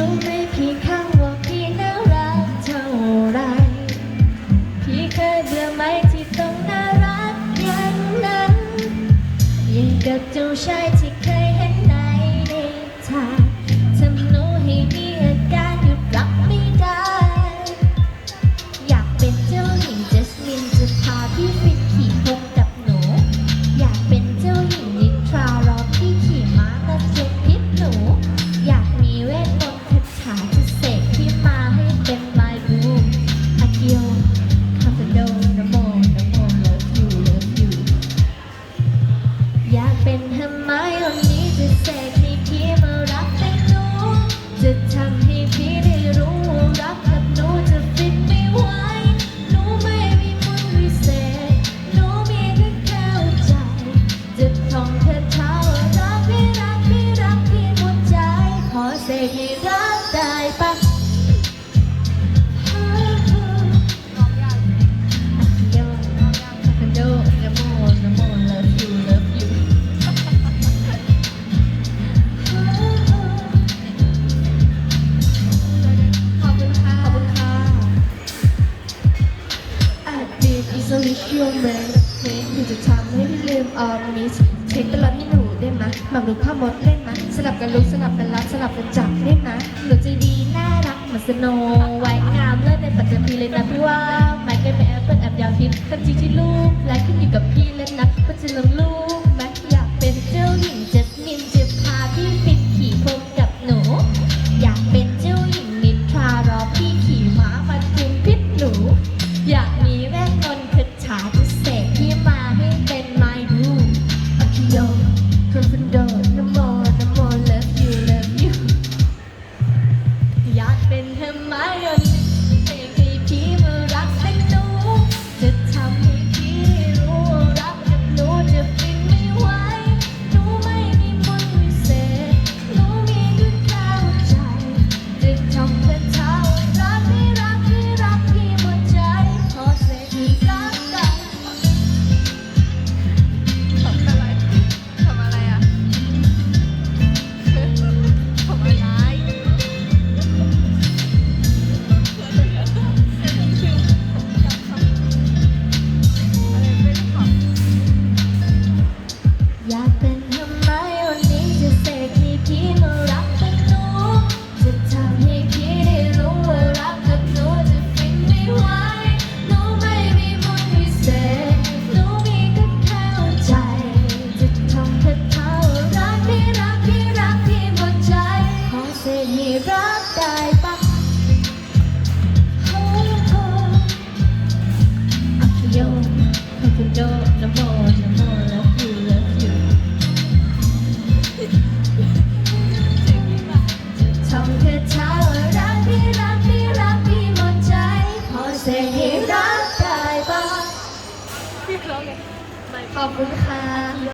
รู้ไหมพี่ข้างว่าพี่น่ารักเท่าไร พี่เคยเบื่อไหมที่ต้องน่ารักอย่างนั้นยิ่งกับเจ้าชายที่ wish you a merry Christmas จะทำให้พี่ลืมออมมิสเช็คตลอดที่หนูได้ไหมหมักลุกผ้ามดได้ไหมสลับกันลุกสลับกันรับสลับกันจับได้ไหมหนูจะดีน่ารักมันสนุกไว้งามเลิศเป็นปัจจุบันเลยนะพี่ว่าไม่เกินไป คุณโดเช้ำเธอรักพี่รักพี่รักพี่หมดใจ พอเสียงรักได้บ้างขอบคุณค่ะ